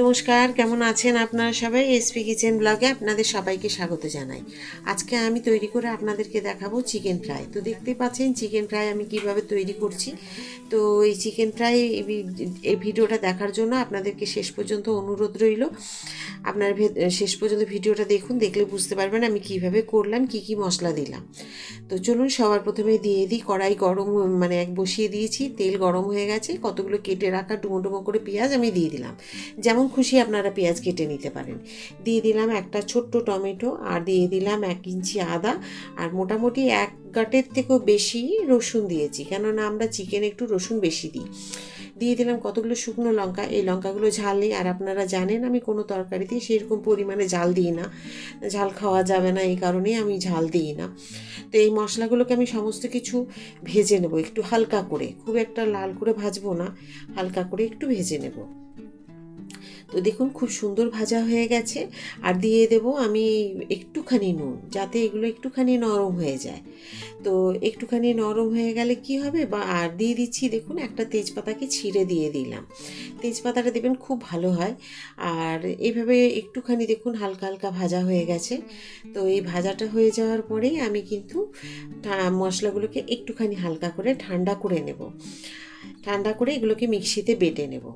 নমস্কার, কেমন আছেন আপনারা সবাই? এসপি কিচেন ব্লগে আপনাদের সবাইকে স্বাগত জানাই। আজকে আমি তৈরি করে আপনাদেরকে দেখাবো চিকেন ফ্রাই তো দেখতে পাচ্ছেন চিকেন ফ্রাই আমি কীভাবে তৈরি করছি। তো এই চিকেন ফ্রাই এই ভিডিওটা দেখার জন্য আপনাদেরকে শেষ পর্যন্ত অনুরোধ রইল। আপনার শেষ পর্যন্ত ভিডিওটা দেখুন, দেখলে বুঝতে পারবেন আমি কীভাবে করলাম, কি কি মশলা দিলাম। তো চলুন সবার প্রথমে দিয়ে দিই, কড়াই গরম মানে এক বসিয়ে দিয়েছি, তেল গরম হয়ে গেছে, কতগুলো কেটে রাখা ডুমো ডুমো করে পেঁয়াজ আমি দিয়ে দিলাম। যেমন খুশি আপনারা পেঁয়াজ কেটে নিতে পারেন। দিয়ে দিলাম একটা ছোট্ট টমেটো আর দিয়ে দিলাম এক ইঞ্চি আদা আর মোটামুটি এক গাঁটের থেকেও বেশি রসুন দিয়েছি, কেননা আমরা চিকেনে একটু রসুন বেশি দিই। দিয়ে দিলাম কতগুলো শুকনো লঙ্কা, এই লঙ্কাগুলো ঝাল নেই, আর আপনারা জানেন আমি কোনো তরকারিতে সেরকম পরিমাণে ঝাল দিই না। ঝাল খাওয়া যাবে না, এই কারণেই আমি ঝাল দিই না। তো এই মশলাগুলোকে আমি সমস্ত কিছু ভেজে নেব, একটু হালকা করে, খুব একটা লাল করে ভাজবো না, হালকা করে একটু ভেজে নেব। তো দেখুন, খুব সুন্দর ভাজা হয়ে গেছে। আর দিয়ে দেব আমি একটুখানি নুন, যাতে এগুলো একটুখানি নরম হয়ে যায়। তো একটুখানি নরম হয়ে গেলে কি হবে? বা আর দিয়ে দিচ্ছি, দেখুন, একটা তেজপাতাকে ছিঁড়ে দিয়ে দিলাম। তেজপাতাটা দেবেন, খুব ভালো হয়। আর এইভাবে একটুখানি, দেখুন, হালকা হালকা ভাজা হয়ে গেছে। তো এই ভাজাটা হয়ে যাওয়ার পরেই আমি কিন্তু মশলাগুলোকে একটুখানি হালকা করে ঠান্ডা করে নেব। ঠান্ডা করে এগুলোকে মিক্সিতে বেটে নেব।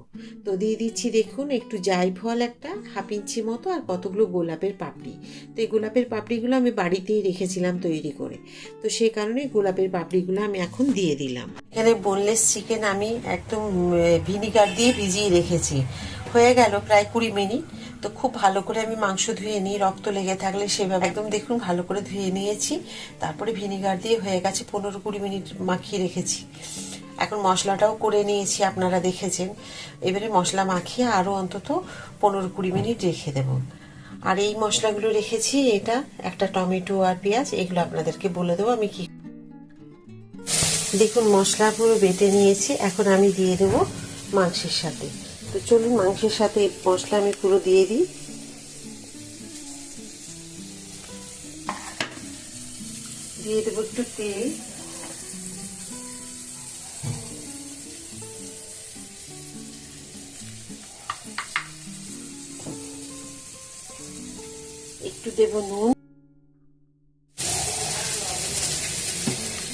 তো দিয়ে দিচ্ছি দেখুন, একটু জায়ফল একটা, হাফ ইঞ্চি মতো আর কতগুলো গোলাপের পাপড়ি। তো এই গোলাপের পাপড়িগুলো আমি বাড়িতেই রেখেছিলাম তৈরি করে। তো সেই কারণে গোলাপের পাপড়িগুলো আমি এখন দিয়ে দিলাম। এখানে বোনলেস চিকেন আমি একদম ভিনিগার দিয়ে ভিজিয়ে রেখেছি। হয়ে গেল প্রায় কুড়ি মিনিট। তো খুব ভালো করে আমি মাংস ধুয়ে নিই, রক্ত লেগে থাকলে সেভাবে একদম দেখুন ভালো করে ধুয়ে নিয়েছি। তারপরে ভিনিগার দিয়ে হয়ে গেছে পনেরো কুড়ি মিনিট মাখিয়ে রেখেছি। এখন মশলাটাও করে নিয়েছি, আপনারা দেখেছেন। এবারে মশলা মাখিয়ে আরও অন্তত পনেরো কুড়ি মিনিট রেখে দেব। আর এই মশলাগুলো রেখেছি, এটা, একটা টমেটো আর পেঁয়াজ, এগুলো আপনাদেরকে বলে দেবো আমি কি। দেখুন, মশলা পুরো বেটে নিয়েছি, এখন আমি দিয়ে দেব মাংসের সাথে। তো চলুন, মাংসের সাথে মশলা আমি পুরো দিয়ে দিই। দিয়ে দেবো একটু তেল। দেব নুন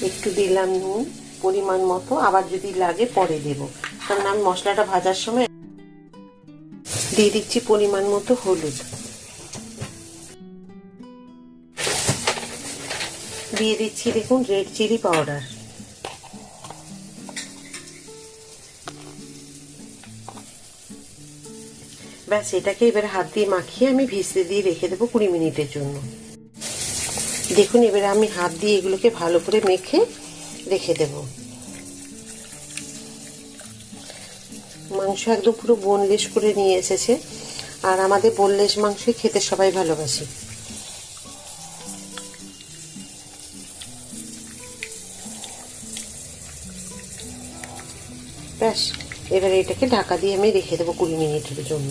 একটু দিলাম নুন, পরিমাণ মতো, আবার যদি লাগে পরে দেব। কারণ আমি মশলাটা ভাজার সময় দিয়ে দিচ্ছি পরিমাণ মতো হলুদ। দিয়ে দিচ্ছি দেখুন রেড চিলি পাউডার ব্যাস, এটাকে এবার হাত দিয়ে মাখিয়ে আমি ভিজতে দিয়ে রেখে দেবো কুড়ি মিনিটের জন্য। দেখুন, এবারে আমি হাত দিয়ে এগুলোকে ভালো করে মেখে রেখে দেব। মাংস একদম পুরো বোনলেস করে নিয়ে এসেছে। আর আমাদের বোনলেস মাংসই খেতে সবাই ভালোবাসি। ব্যাস। এবারে এটাকে ঢাকা দিয়ে আমি রেখে দেবো কুড়ি মিনিটের জন্য।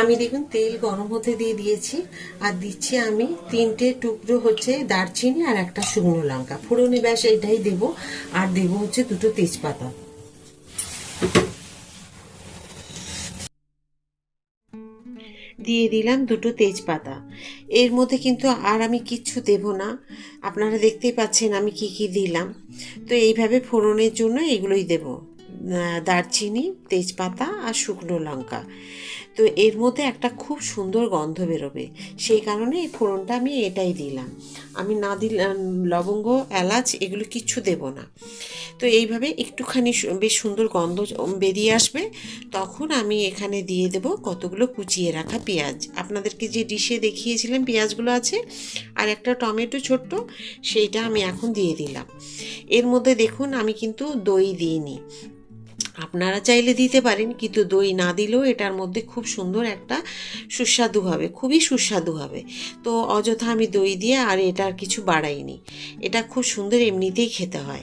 আমি দেখুন তেল গরম হতে দিয়ে দিয়েছি, আর দিচ্ছি আমি তিনটে টুকরো হচ্ছে দারচিনি আর একটা শুকনো লঙ্কা। ফোড়নে ব্যাস এটাই দেবো, আর দেবো হচ্ছে দুটো তেজপাতা। দিয়ে দিলাম দুটো তেজপাতা। এর মধ্যে কিন্তু আর আমি কিচ্ছু দেব না। আপনারা দেখতেই পাচ্ছেন আমি কি কি দিলাম। তো এইভাবে ফোড়নের জন্য এগুলোই দেব। দারচিনি, তেজপাতা আর শুকনো লঙ্কা। তো এর মধ্যে একটা খুব সুন্দর গন্ধ বেরোবে। সেই কারণে এই ফোড়নটা আমি এটাই দিলাম। আমি না দিলাম লবঙ্গ, এলাচ এগুলো কিচ্ছু দেব না। তো এইভাবে একটুখানি বেশ সুন্দর গন্ধ বেরিয়ে আসবে। তখন আমি এখানে দিয়ে দেব কতগুলো কুচিয়ে রাখা পেঁয়াজ। আপনাদেরকে যে ডিশে দেখিয়েছিলাম পেঁয়াজগুলো আছে, আর একটা টমেটো ছোট্ট, সেইটা আমি এখন দিয়ে দিলাম। এর মধ্যে দেখুন আমি কিন্তু দই দিইনি। আপনারা চাইলে দিতে পারেন, কিন্তু দই না দিলেও এটার মধ্যে খুব সুন্দর একটা সুস্বাদু হবে, খুবই সুস্বাদু হবে। তো অযথা আমি দই দিয়ে আর এটার কিছু বাড়াইনি। এটা খুব সুন্দর এমনিতেই খেতে হয়।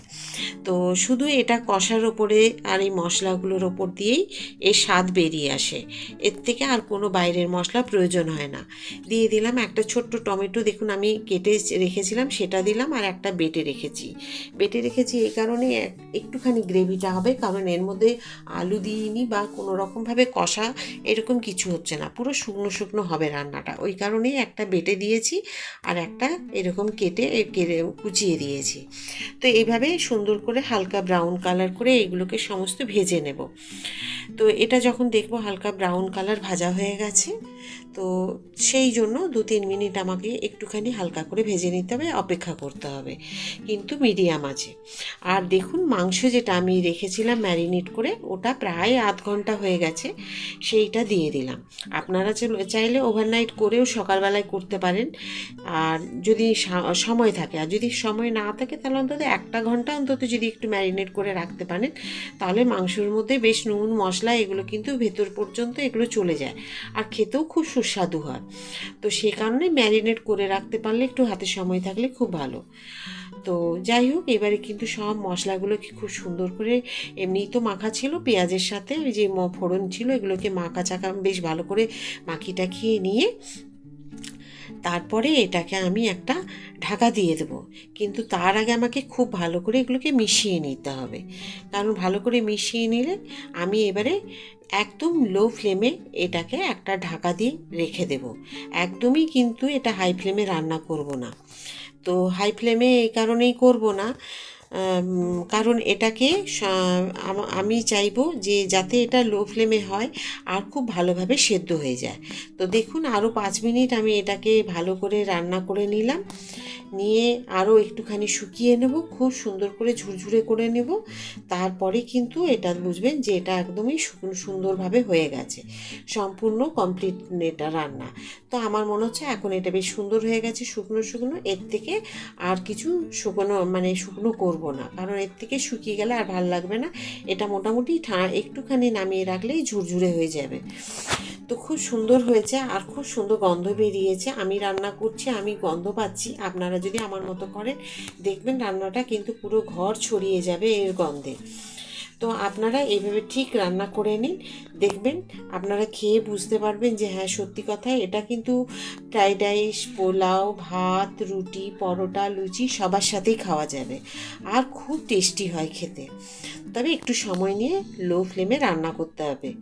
তো শুধু এটা কষার ওপরে আর এই মশলাগুলোর ওপর দিয়েই এর স্বাদ বেরিয়ে আসে। এর থেকে আর কোনো বাইরের মশলা প্রয়োজন হয় না। দিয়ে দিলাম একটা ছোট্ট টমেটো, দেখুন আমি কেটে রেখেছিলাম, সেটা দিলাম আর একটা বেটে রেখেছি। বেটে রেখেছি এই কারণে এক- একটুখানি গ্রেভিটা হবে, কারণ এর মধ্যে আলু দিইনি বা কোনো রকমভাবে কষা এরকম কিছু হচ্ছে না। পুরো শুকনো শুকনো হবে রান্নাটা। ওই কারণেই একটা বেটে দিয়েছি আর একটা এরকম কেটে কুচিয়ে দিয়েছি। তো এইভাবে সুন্দর করে হালকা ব্রাউন কালার করে এইগুলোকে সমস্ত ভেজে নেব। তো এটা যখন দেখব হালকা ব্রাউন কালার ভাজা হয়ে গেছে, তো সেই জন্য দু তিন মিনিট আমাকে একটুখানি হালকা করে ভেজে নিতে হবে, অপেক্ষা করতে হবে। কিন্তু মিডিয়াম আছে। আর দেখুন মাংস যেটা আমি রেখেছিলাম ম্যারিনেট করে, ওটা প্রায় আধ ঘণ্টা হয়ে গেছে, সেইটা দিয়ে দিলাম। আপনারা চাইলে- ওভারনাইট করেও সকালবেলায় করতে পারেন। আর যদি সময় থাকে, আর যদি সময় না থাকে তাহলে অন্তত একটা ঘণ্টা অন্তত যদি একটু ম্যারিনেট করে রাখতে পারেন, তাহলে মাংসের মধ্যে বেশ নুন, মশলা এগুলো কিন্তু ভেতর পর্যন্ত এগুলো চলে যায় আর খেতেও খুব সুস্বাদু হয়। তো সে কারণে ম্যারিনেট করে রাখতে পারলে একটু হাতে সময় থাকলে খুব ভালো। তো যাই হোক, এবারে কিন্তু সব মশলাগুলোকে খুব সুন্দর করে এমনিই তো মাখা ছিল, পেঁয়াজের সাথে ওই যে ফোড়ন ছিল, এগুলোকে মাখা চাকা বেশ ভালো করে মাখি টাখিয়ে নিয়ে তারপরে এটাকে আমি একটা ঢাকা দিয়ে দেব। কিন্তু তার আগে আমাকে খুব ভালো করে এগুলোকে মিশিয়ে নিতে হবে। কারণ ভালো করে মিশিয়ে নিলে আমি এবারে একদম লো ফ্লেমে এটাকে একটা ঢাকা দিয়ে রেখে দেব। একদমই কিন্তু এটা হাই ফ্লেমে রান্না করব না। তো হাই ফ্লেমে এই কারণেই করব না। কারণ এটাকে আমি চাইব যে যাতে এটা লো ফ্লেমে হয় আর খুব ভালোভাবে সেদ্ধ হয়ে যায়। তো দেখুন আরও পাঁচ মিনিট আমি এটাকে ভালো করে রান্না করে নিলাম। নিয়ে আরও একটুখানি শুকিয়ে নেব, খুব সুন্দর করে ঝুরঝুরে করে নেব। তারপরে কিন্তু এটা বুঝবেন যে এটা একদমই সুন্দরভাবে হয়ে গেছে। সম্পূর্ণ কমপ্লিট এটা রান্না। তো আমার মনে হচ্ছে এখন এটা বেশ সুন্দর হয়ে গেছে, শুকনো শুকনো। এর থেকে আর কিছু শুকনো মানে শুকনো করব না। কারণ এর থেকে শুকিয়ে গেলে আর ভালো লাগবে না। এটা মোটামুটি একটুখানি নামিয়ে রাখলেই ঝুরঝুরে হয়ে যাবে। তো খুব সুন্দর হয়েছে আর খুব সুন্দর গন্ধ বেরিয়েছে। আমি রান্না করছি, আমি গন্ধ পাচ্ছি। আপনারা যদি আমার মতো করেন, দেখবেন রান্নাটা কিন্তু পুরো ঘর ছড়িয়ে যাবে এর গন্ধে। তো আপনারা এইভাবে ঠিক রান্না করে নিন, দেখবেন আপনারা খেয়ে বুঝতে পারবেন যে হ্যাঁ সত্যি কথা, এটা কিন্তু ফ্রাইড রাইস, পোলাও, ভাত, রুটি, পরোটা, লুচি সবার সাথেই খাওয়া যাবে আর খুব টেস্টি হয় খেতে। তবে একটু সময় নিয়ে লো ফ্লেমে রান্না করতে হবে।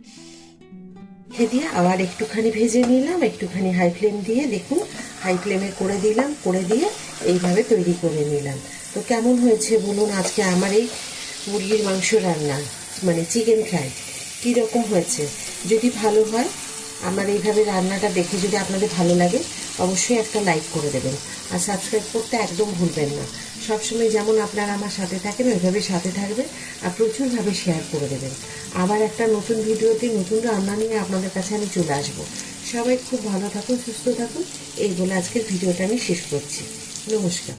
দিয়ে আবার একটুখানি ভেজে নিলাম, একটুখানি হাই ফ্লেম দিয়ে দেখুন হাই ফ্লেমে করে দিলাম, করে দিয়ে এইভাবে তৈরি করে নিলাম। তো কেমন হয়েছে বলুন আজকে আমার এই মুরগির মাংস রান্না মানে চিকেন ফ্রাই কীরকম হয়েছে? যদি ভালো হয়, আমার এইভাবে রান্নাটা দেখে যদি আপনাদের ভালো লাগে, অবশ্যই একটা লাইক করে দেবেন। আর সাবস্ক্রাইব করতে একদম ভুলবেন না। সবসময় যেমন আপনারা আমার সাথে থাকেন ওইভাবে সাথে থাকবেন আর প্রচুরভাবে শেয়ার করে দেবেন। আবার একটা নতুন ভিডিওতে নতুন রান্না নিয়ে আপনাদের কাছে আমি চলে আসব। সবাই খুব ভালো থাকুন সুস্থ থাকুন। এই বলে আজকের ভিডিওটা আমি শেষ করছি। নমস্কার।